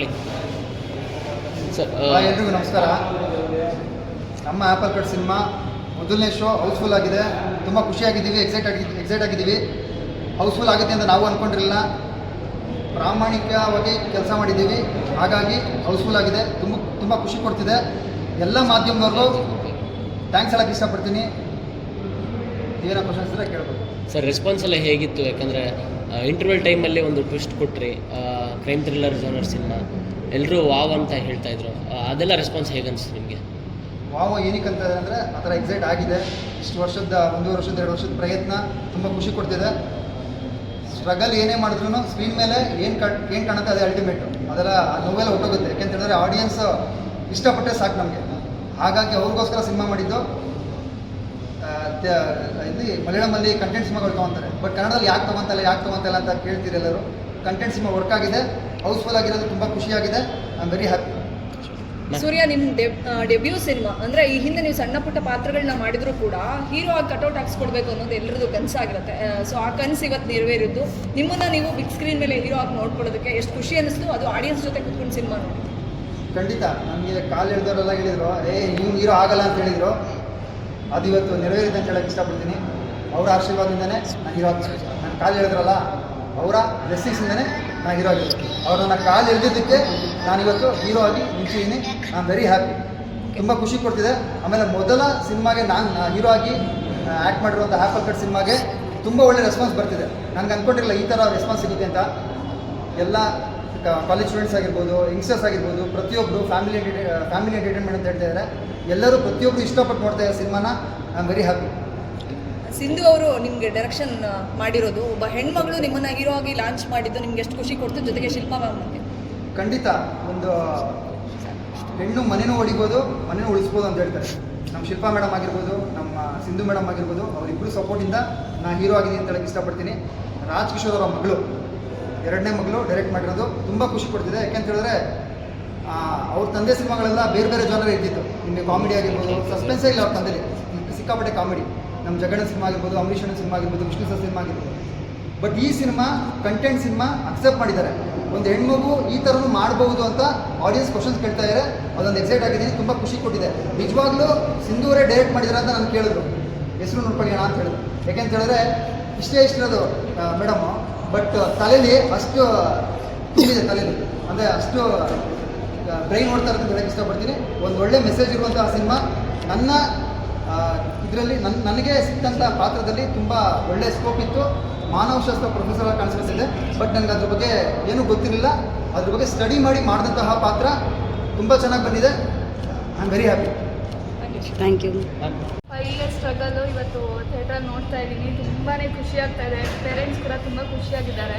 ಬರಲಿ ಸರ್ ಎಲ್ರಿಗೂ ನಮಸ್ಕಾರ. ನಮ್ಮ ಆ್ಯಪಲ್ ಕಟ್ ಸಿನಿಮಾ ಮೊದಲನೇ ಶೋ ಹೌಸ್ಫುಲ್ ಆಗಿದೆ. ತುಂಬ ಖುಷಿಯಾಗಿದ್ದೀವಿ ಎಕ್ಸೈಟ್ ಆಗಿ ಎಕ್ಸೈಟ್ ಆಗಿದ್ದೀವಿ. ಹೌಸ್ಫುಲ್ ಆಗುತ್ತೆ ಅಂತ ನಾವು ಅಂದ್ಕೊಂಡಿರಲಿಲ್ಲ ಪ್ರಾಮಾಣಿಕವಾಗಿ ಕೆಲಸ ಮಾಡಿದ್ದೀವಿ. ಹಾಗಾಗಿ ಹೌಸ್ಫುಲ್ ಆಗಿದೆ. ತುಂಬ ತುಂಬ ಖುಷಿ ಕೊಡ್ತಿದೆ. ಎಲ್ಲ ಮಾಧ್ಯಮದವ್ರಿಗೂ ಥ್ಯಾಂಕ್ಸ್ ಹೇಳಕ್ಕೆ ಇಷ್ಟಪಡ್ತೀನಿ. ಏನೋ ಕ್ವಶನ್ಸ್ ಇದ್ರೆ ಕೇಳ್ಬೋದು. ಸರ್ ರೆಸ್ಪಾನ್ಸ್ ಎಲ್ಲ ಹೇಗಿತ್ತು? ಯಾಕಂದರೆ ಇಂಟರ್ವಲ್ ಟೈಮಲ್ಲಿ ಒಂದು ಟ್ವಿಸ್ಟ್ ಕೊಟ್ರಿ. Crime thriller genre cinema. ಎಲ್ಲರೂ ವಾವ್ ಅಂತ ಹೇಳ್ತಾ ಇದ್ರು. ಅದೆಲ್ಲ ರೆಸ್ಪಾನ್ಸ್ ಹೇಗನ್ನಿಸ್ತು ನಿಮಗೆ? ವಾವ್ ಏನಕ್ಕೆ ಅಂದರೆ ಆ ಥರ ಎಕ್ಸೈಟ್ ಆಗಿದೆ. ಇಷ್ಟು ವರ್ಷದ, ಒಂದೂವರೆ ವರ್ಷದ, ಎರಡು ವರ್ಷದ ಪ್ರಯತ್ನ ತುಂಬ ಖುಷಿ ಕೊಡ್ತಿದೆ. ಸ್ಟ್ರಗಲ್ ಏನೇ ಮಾಡಿದ್ರು ಸ್ಕ್ರೀನ್ ಮೇಲೆ ಏನು ಕಟ್ ಏನು ಕಾಣುತ್ತೆ ಅದೇ ಅಲ್ಟಿಮೇಟು ಅದೆಲ್ಲ ನೋವೆಲ್ಲ ಹೊಟ್ಟೋಗುತ್ತೆ. ಯಾಕೆಂತ ಹೇಳಿದ್ರೆ ಆಡಿಯನ್ಸ್ ಇಷ್ಟಪಟ್ಟರೆ ಸಾಕು ನಮಗೆ. ಹಾಗಾಗಿ ಅವ್ರಿಗೋಸ್ಕರ ಸಿನಿಮಾ ಮಾಡಿದ್ದು ಇಲ್ಲಿ ಮಲಯಾಳಮಲ್ಲಿ ಕಂಟೆಂಟ್ ಸಿನಿಮಾಗಳು ತೊಗೊತಾರೆ. ಬಟ್ ಕನ್ನಡದಲ್ಲಿ ಯಾಕೆ ತೊಗೊಂತಲ್ಲ ಯಾಕೆ ತೊಗೊಂತಲ್ಲ ಅಂತ ಕೇಳ್ತೀರಿ ಎಲ್ಲರೂ. ಕಂಟೆಂಟ್ ಸಿನಿಮಾ ವರ್ಕ್ ಆಗಿದೆ. ಹೌಸ್ಫುಲ್ ಆಗಿರೋದು ತುಂಬ ಖುಷಿಯಾಗಿದೆ. I am very happy Surya ನಿಮ್ಮ ಡೆಬ್ಯೂ ಸಿನಿಮಾ ಅಂದ್ರೆ ಈ ಹಿಂದೆ ನೀವು ಸಣ್ಣ ಪುಟ್ಟ ಪಾತ್ರಗಳನ್ನ ಮಾಡಿದ್ರು ಕೂಡ ಹೀರೋ ಆಗಿ ಕಟೌಟ್ ಹಾಕ್ಸ್ಕೊಡ್ಬೇಕು ಅನ್ನೋದು ಎಲ್ಲರದ್ದು ಕನಸಾಗಿರುತ್ತೆ. ಸೊ ಆ ಕನಸು ಇವತ್ತು ನೆರವೇರಿದ್ದು. ನಿಮ್ಮನ್ನ ನೀವು ಬಿಗ್ ಸ್ಕ್ರೀನ್ ಮೇಲೆ ಹೀರೋ ಆಗಿ ನೋಡ್ಕೊಳ್ಳೋದಕ್ಕೆ ಎಷ್ಟು ಖುಷಿ ಅನಿಸ್ತು ಅದು ಆಡಿಯನ್ಸ್ ಜೊತೆ ಕುತ್ಕೊಂಡು ಸಿನಿಮಾ ನೋಡಿ. ಖಂಡಿತ. ನನಗೆ ಕಾಲು ಎಳ್ದವರೆಲ್ಲ ಹೇಳಿದರು ಏ ನೀವು ಹೀರೋ ಆಗಲ್ಲ ಅಂತ ಹೇಳಿದ್ರು. ಅದು ಇವತ್ತು ನೆರವೇರಿದೆ ಅಂತ ಹೇಳಕ್ಕೆ ಇಷ್ಟಪಡ್ತೀನಿ. ಅವರ ಆಶೀರ್ವಾದದಿಂದನೇ ನಾನು ಹೀರೋ ನಾನು ಕಾಲು ಎಳೆದ್ರಲ್ಲ ಅವರ ಬ್ಲೆಸ್ಸಿಂಗ್ಸಿಂದನೇ ನಾನು ಹೀರೋ ಆಗಿರೋದು. ಅವ್ರು ನನ್ನ ಕಾಲು ಎಳೆದಿದ್ದಕ್ಕೆ ನಾನು ಇವತ್ತು ಹೀರೋ ಆಗಿ ನಿಂತಿದ್ದೀನಿ. ನಾನು ವೆರಿ ಹ್ಯಾಪಿ ತುಂಬ ಖುಷಿ ಕೊಡ್ತಿದೆ. ಆಮೇಲೆ ಮೊದಲ ಸಿನಿಮಾಗೆ ನಾನು ಹೀರೋ ಆಗಿ ಆ್ಯಕ್ಟ್ ಮಾಡಿರುವಂಥ ಆ್ಯಪಲ್ ಕಟ್ ಸಿನಿಮಾಗೆ ತುಂಬ ಒಳ್ಳೆ ರೆಸ್ಪಾನ್ಸ್ ಬರ್ತಿದೆ. ನನಗೆ ಅಂದ್ಕೊಂಡಿರಲಿಲ್ಲ ಈ ಥರ ರೆಸ್ಪಾನ್ಸ್ ಸಿಗುತ್ತೆ ಅಂತ. ಎಲ್ಲ ಕಾಲೇಜ್ ಸ್ಟೂಡೆಂಟ್ಸ್ ಆಗಿರ್ಬೋದು ಯಂಗ್ಸ್ಟರ್ಸ್ ಆಗಿರ್ಬೋದು ಪ್ರತಿಯೊಬ್ಬರು ಫ್ಯಾಮಿಲಿ ಫ್ಯಾಮಿಲಿ ಎಂಟರ್ಟೈನ್ಮೆಂಟ್ ಅಂತ ಹೇಳ್ತಾ ಇದ್ದಾರೆ ಎಲ್ಲರೂ ಪ್ರತಿಯೊಬ್ಬರು ಇಷ್ಟಪಟ್ಟು ನೋಡ್ತಾ ಇದ್ದಾರೆ ಸಿನಿಮಾನ I am very happy Sindhu ಅವರು ನಿಮಗೆ ಡೈರೆಕ್ಷನ್ ಮಾಡಿರೋದು. ಒಬ್ಬ ಹೆಣ್ಮಗಳು ನಿಮ್ಮನ್ನ ಹೀರೋ ಆಗಿ ಲಾಂಚ್ ಮಾಡಿದ್ದು ನಿಮ್ಗೆ ಎಷ್ಟು ಖುಷಿ ಕೊಡ್ತು? ಜೊತೆಗೆ ಶಿಲ್ಪಾ ಮ್ಯಾಮ್ ಖಂಡಿತ, ಒಂದು ಹೆಣ್ಣು ಮನೆನೂ ಹೊಡಿಬೋದು, ಮನೆನೂ ಉಳಿಸ್ಬೋದು ಅಂತ ಹೇಳ್ತಾರೆ. ನಮ್ಮ ಶಿಲ್ಪಾ ಮೇಡಮ್ ಆಗಿರ್ಬೋದು, ನಮ್ಮ ಸಿಂಧು ಮೇಡಮ್ ಆಗಿರ್ಬೋದು ಅವರಿಬ್ಬರು ಸಪೋರ್ಟಿಂದ ನಾನು ಹೀರೋ ಆಗಿದ್ದೀನಿ ಅಂತ ಹೇಳಕ್ಕೆ ಇಷ್ಟಪಡ್ತೀನಿ. ರಾಜ್ ಕಿಶೋರ್ ಅವರ ಮಗಳು, ಎರಡನೇ ಮಗಳು ಡೈರೆಕ್ಟ್ ಮಾಡಿರೋದು. ತುಂಬ ಖುಷಿ ಕೊಡ್ತಿದೆ. ಯಾಕೆಂತ ಹೇಳಿದ್ರೆ ಅವ್ರ ತಂದೆ ಸಿನಿಮಾಗಳೆಲ್ಲ ಬೇರೆ ಬೇರೆ ಜನರೇ ಇರ್ತಿತ್ತು. ನಿಮಗೆ ಕಾಮಿಡಿ ಆಗಿರ್ಬೋದು ಸಸ್ಪೆನ್ಸೇ ಇಲ್ಲ ಅವ್ರ ತಂದೆಲಿ. ಸಿಕ್ಕಾಪಟ್ಟೆ ಕಾಮಿಡಿ ನಮ್ಮ ಜಗಣ ಸಿನಿಮಾ ಆಗಿರ್ಬೋದು ಅಂಬರೀಷಣ ಸಿನಿಮಾ ಆಗಿರ್ಬೋದು, ವಿಷ್ಣು ಸರ್ ಸಿನಿಮಾ ಆಗಿರ್ಬೋದು. ಬಟ್ ಈ ಸಿನಿಮಾ ಕಂಟೆಂಟ್ ಸಿನಿಮಾ ಅಕ್ಸೆಪ್ಟ್ ಮಾಡಿದ್ದಾರೆ. ಒಂದು ಹೆಣ್ಮಗು ಈ ಥರನೂ ಮಾಡಬಹುದು ಅಂತ ಆಡಿಯನ್ಸ್ ಕ್ವಶನ್ಸ್ ಕೇಳ್ತಾ ಇದ್ದಾರೆ ಅದೊಂದು ಎಕ್ಸೈಟ್ ಆಗಿದ್ದೀನಿ ತುಂಬ ಖುಷಿ ಕೊಟ್ಟಿದೆ. ನಿಜವಾಗ್ಲೂ ಸಿಂಧೂರೇ ಡೈರೆಕ್ಟ್ ಮಾಡಿದ್ದಾರೆ ಅಂತ ನಾನು ಕೇಳಿದ್ರು. ಹೆಸರು ನೋಡ್ಕೊಳ್ಳೋಣ ಅಂತ ಹೇಳಿದ್ರು. ಯಾಕೆಂತ ಹೇಳಿದ್ರೆ, ಇಷ್ಟೇ ಇಷ್ಟಿರೋದು ಮೇಡಮ್ ಬಟ್ ತಲೆಯಲ್ಲಿ ಅಷ್ಟು ತುಂಬಿದೆ ತಲೆಯಲ್ಲಿ ಅಂದರೆ ಅಷ್ಟು ಬ್ರೈನ್ ನೋಡ್ತಾ ಇರೋದು ಹೇಳಕ್ಕೆ ಇಷ್ಟಪಡ್ತೀನಿ. ಒಂದು ಒಳ್ಳೆ ಮೆಸೇಜ್ ಇರುವಂಥ ಸಿನಿಮಾ ನನ್ನ ಇದರಲ್ಲಿ ನನ್ನ ನನಗೆ ಸಿಕ್ಕಂಥ ಪಾತ್ರದಲ್ಲಿ ತುಂಬ ಒಳ್ಳೆ ಸ್ಕೋಪ್ ಇತ್ತು. ಮಾನವಶಾಸ್ತ್ರ ಪ್ರೊಫೆಸರ್ ಆಗಿ ಕಾಣಿಸ್ಕೊತಿದ್ದೆ. ಬಟ್ ನನಗೆ ಅದ್ರ ಬಗ್ಗೆ ಏನೂ ಗೊತ್ತಿರಲಿಲ್ಲ. ಅದ್ರ ಬಗ್ಗೆ ಸ್ಟಡಿ ಮಾಡಿ ಮಾಡಿದಂತಹ ಪಾತ್ರ ತುಂಬ ಚೆನ್ನಾಗಿ ಬಂದಿದೆ. I am very happy thank you five years struggle ಇವತ್ತು ಥಿಯೇಟರ್ ನೋಡ್ತಾ ಇದ್ದೀನಿ. ತುಂಬಾ ಖುಷಿ ಆಗ್ತಾ ಇದೆ. ಪೇರೆಂಟ್ಸ್ ಕೂಡ ತುಂಬ ಖುಷಿಯಾಗಿದ್ದಾರೆ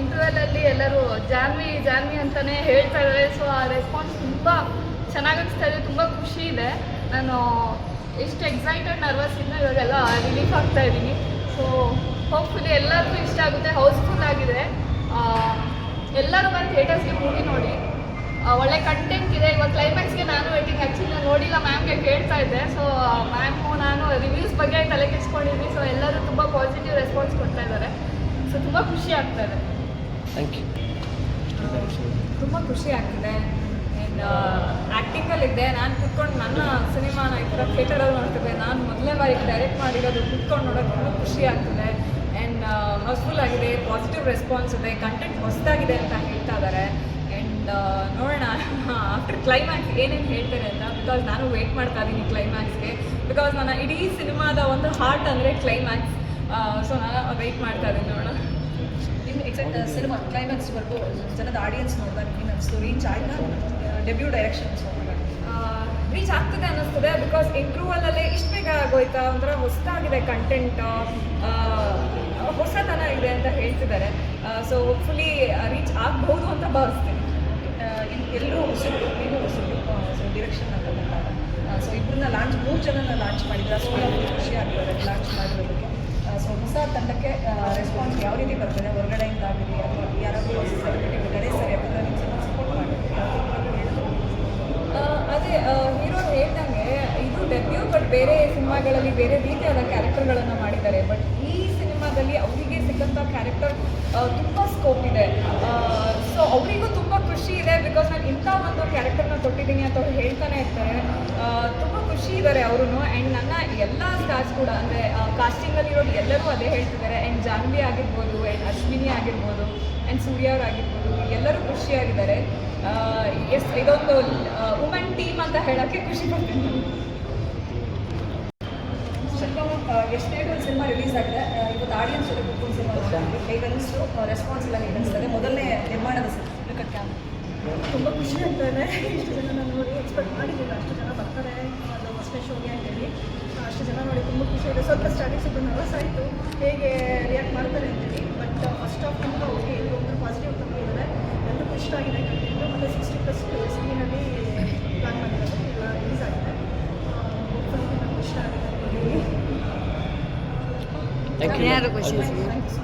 ಇಂಟರ್ವೆಲಲ್ಲಿ ಎಲ್ಲರೂ ಜಾನ್ವಿ ಜಾನ್ವಿ ಅಂತಲೇ ಹೇಳ್ತಾ ಇದ್ದಾರೆ. ಸೊ ಆ ರೆಸ್ಪಾನ್ಸ್ ತುಂಬ ಚೆನ್ನಾಗಿ ಅನಿಸ್ತಾ ಇದೆ. ತುಂಬ ಖುಷಿ ಇದೆ. ನಾನು ಎಷ್ಟು ಎಕ್ಸೈಟೆಡ್ ನರ್ವಸ್ ಇದ್ದ ಇವಾಗೆಲ್ಲ ರಿಲೀಫ್ ಆಗ್ತಾ ಇದ್ದೀನಿ. ಸೊ ಹೋಪ್ಫುಲಿ ಎಲ್ಲರಿಗೂ ಇಷ್ಟ ಆಗುತ್ತೆ ಹೌಸ್ಫುಲ್ ಆಗಿದೆ. ಎಲ್ಲರೂ ಬಂದು ಥಿಯೇಟರ್ಸ್ಗೆ ಮೂವಿ ನೋಡಿ. ಒಳ್ಳೆ ಕಂಟೆಂಟ್ ಇದೆ. ಇವಾಗ ಕ್ಲೈಮ್ಯಾಕ್ಸ್ಗೆ ನಾನು ವೇಟಿಂಗ್ ಆ್ಯಕ್ಚುಲಿ ನಾನು ನೋಡಿಲ್ಲ ಮ್ಯಾಮ್ಗೆ ಕೇಳ್ತಾ ಇದ್ದೆ. ಸೊ ಮ್ಯಾಮು ನಾನು ರಿವ್ಯೂಸ್ ಬಗ್ಗೆ ತಲೆ ಸೊ ಎಲ್ಲರೂ ತುಂಬ ಪಾಸಿಟಿವ್ ರೆಸ್ಪಾನ್ಸ್ ಕೊಡ್ತಾ ಇದ್ದಾರೆ. ಸೊ ತುಂಬ ಖುಷಿ ಆಗ್ತಾ ಇದೆ. ಥ್ಯಾಂಕ್ ಯು ತುಂಬ ಖುಷಿ ಆಗ್ತಿದೆ. ಆ್ಯಂಡ್ ಆ್ಯಕ್ಟಿಂಗಲ್ಲಿದ್ದೆ ನಾನು ಕುತ್ಕೊಂಡು ನನ್ನ ಸಿನಿಮಾನ ಈ ಥರ ಥಿಯೇಟರಲ್ಲಿ ನೋಡ್ತಿದ್ದೆ. ನಾನು ಮೊದಲನೇ ಬಾರಿಗೆ ಡೈರೆಕ್ಟ್ ಮಾಡಿರೋದು ಕುತ್ಕೊಂಡು ನೋಡೋಕೆ ತುಂಬ ಖುಷಿ ಆಗ್ತಿದೆ. ಆ್ಯಂಡ್ ಹೌಸ್ಫುಲ್ ಆಗಿದೆ ಪಾಸಿಟಿವ್ ರೆಸ್ಪಾನ್ಸ್ ಇದೆ ಕಂಟೆಂಟ್ ಹೊಸದಾಗಿದೆ ಅಂತ ಹೇಳ್ತಾ ಇದ್ದಾರೆ ಆ್ಯಂಡ್ ನೋಡೋಣ ಆಫ್ಟರ್ ಕ್ಲೈಮ್ಯಾಕ್ಸ್ ಏನೇನು ಹೇಳ್ತಾರೆ ಅಂತ. ಬಿಕಾಸ್ ನಾನು ವೆಯ್ಟ್ ಮಾಡ್ತಾ ಇದ್ದೀನಿ ಕ್ಲೈಮ್ಯಾಕ್ಸ್ಗೆ ಬಿಕಾಸ್ ನನ್ನ ಇಡೀ ಸಿನಿಮಾದ ಒಂದು ಹಾರ್ಟ್ ಅಂದರೆ ಕ್ಲೈಮ್ಯಾಕ್ಸ್ ಸೊ ನಾನು ವೆಯ್ಟ್ ಮಾಡ್ತಾ ಇದ್ದೀನಿ ನೋಡೋಣ. ನಿಮ್ಮ ಎಕ್ಸೈಟ್ ಸಿನಿಮಾ ಜನದ ಆಡಿಯನ್ಸ್ ನೋಡಿದಾಗ ಏನು ಸ್ಟೋರಿ ರೀಚ್ ಆಯ್ತಾ? ಡೆಬ್ಯೂ ಡೈರೆಕ್ಷನ್ಸ್ ರೀಚ್ ಆಗ್ತದೆ ಅನ್ನಿಸ್ತದೆ ಬಿಕಾಸ್ ಇಂಟ್ರೂವಲ್ಲೇ ಇಷ್ಟು ಬೇಗ ಆಗೋಯ್ತಾ? ಒಂಥರ ಹೊಸದಾಗಿದೆ ಕಂಟೆಂಟ್ ಹೊಸತನ ಇದೆ ಅಂತ ಹೇಳ್ತಿದ್ದಾರೆ. ಸೊ ಹೋಪ್ಫುಲಿ ರೀಚ್ ಆಗ್ಬಹುದು ಅಂತ ಭಾವಿಸ್ತೀನಿ. ಎಲ್ಲರೂ ಹೊಸದು ನೀವು ಹೊಸದು. ಸೊ ಡಿರೆಕ್ಷನ್ ಅಂತ ಬಂದಾಗ ಸೊ ಇಬ್ಬರನ್ನ ಲಾಂಚ್ ಮೂರು ಜನನ ಲಾಂಚ್ ಮಾಡಿದ್ರೆ ಅಷ್ಟು ಖುಷಿ ಆಗ್ತದೆ ಲಾಂಚ್ ಮಾಡಿರೋದಕ್ಕೆ. ಸೊ ಹೊಸ ತಂಡಕ್ಕೆ ರೆಸ್ಪಾನ್ಸ್ ಯಾವ ರೀತಿ ಬರ್ತದೆ? ಹೊರಗಡೆಯಿಂದ ಆಗಲಿ ಅಥವಾ ಯಾರಾದರೂ ಹೊಸ ಸೆಲೆಬ್ರಿಟಿ ಗಣೇಶ್ ಸರ್ ಯಾಕಂದರೆ ನಿಮ್ಮ ಸಪೋರ್ಟ್ ಮಾಡಿ ಆ, ಅದೇ ಹೀರೋ ಹೇಳ್ದಂಗೆ ಇದು ಡೆಬ್ಯೂ ಬಟ್ ಬೇರೆ ಸಿನಿಮಾಗಳಲ್ಲಿ ಬೇರೆ ರೀತಿಯಾದ ಕ್ಯಾರೆಕ್ಟರ್ಗಳನ್ನು ಮಾಡಿದ್ದಾರೆ. ಬಟ್ ಈ ಸಿನಿಮಾದಲ್ಲಿ ಅವರಿಗೆ ಸಿಕ್ಕಂಥ ಕ್ಯಾರೆಕ್ಟರ್ ತುಂಬ ಸ್ಕೋಪ್ ಇದೆ. ಸೊ ಅವರಿಗೂ ತುಂಬ ಖುಷಿ ಇದೆ ಬಿಕಾಸ್ ನಾನು ಇಂಥ ಒಂದು ಕ್ಯಾರೆಕ್ಟರ್ನ ಕೊಟ್ಟಿದ್ದೀನಿ ಅಂತ ಅವ್ರು ಹೇಳ್ತಾನೆ ಇರ್ತಾರೆ. ತುಂಬ ಖುಷಿ ಇದ್ದಾರೆ ಅವರು ಆ್ಯಂಡ್ ನನ್ನ ಎಲ್ಲ ಸ್ಟಾರ್ಸ್ ಕೂಡ, ಅಂದರೆ ಕಾಸ್ಟಿಂಗಲ್ಲಿರೋರು ಎಲ್ಲರೂ ಅದೇ ಹೇಳ್ತಿದ್ದಾರೆ. ಆ್ಯಂಡ್ ಜಾನ್ವಿ ಆಗಿರ್ಬೋದು ಆ್ಯಂಡ್ ಅಶ್ವಿನಿ ಆಗಿರ್ಬೋದು ಆ್ಯಂಡ್ ಸೂರ್ಯ ಅವ್ರು ಆಗಿರ್ಬೋದು, ಎಲ್ಲರೂ ಖುಷಿಯಾಗಿದ್ದಾರೆ. ಎಸ್ ಇದೊಂದು ವುಮೆನ್ ಟೀಮ್ ಅಂತ ಹೇಳೋಕ್ಕೆ ಖುಷಿ ಪಡ್ತೀನಿ. ಎಷ್ಟನೇ ಒಂದು ಸಿನಿಮಾ ರಿಲೀಸ್ ಆಗಿದೆ ಇವತ್ತು ಆಡಿಯನ್ಸ್ ಜೊತೆ ಕೂತ್ಕೊಂಡು ಸಿನಿಮಾ ನೋಡಿದ್ವಿ ಹೇಗೆ ಅನಿಸ್ತು ರೆಸ್ಪಾನ್ಸ್ ಎಲ್ಲ ಹೇಗೆ ಅನಿಸ್ತದೆ ಮೊದಲನೇ ನಿರ್ಮಾಣದ ಸಿನಿಮಾ. ತುಂಬ ಖುಷಿ ಆಗ್ತಾ ಇದೆ. ಇಷ್ಟು ಜನ ನಾನು ನೋಡಿ ಎಕ್ಸ್ಪೆಕ್ಟ್ ಮಾಡಿದ್ದೀನಿ ಅಷ್ಟು ಜನ ಬರ್ತಾರೆ ಅದು ಫಸ್ಟ್ನೇ ಶೋಗೆ ಅಂತೇಳಿ. ಅಷ್ಟು ಜನ ನೋಡಿ ತುಂಬ ಖುಷಿ ಇದೆ. ಸ್ವಲ್ಪ ಸ್ಟಾರ್ಟಿಂಗ್ ಸ್ವಲ್ಪ ನರ್ವಸ್ ಆಯಿತು. ಹೇಗೆ ರಿಯಾಕ್ಟ್ ಮಾಡ್ತಾರೆ ಅಂತೇಳಿ. ಬಟ್ ಫಸ್ಟ್ ಆಫ್ ತುಂಬ ಓಕೆ ಒಂದು ಪಾಸಿಟಿವ್ ತಗೊಂಡಿದ್ದಾರೆ ಎಲ್ಲರೂ ಖುಷಿ ಆಗಿದೆ. É Thank you.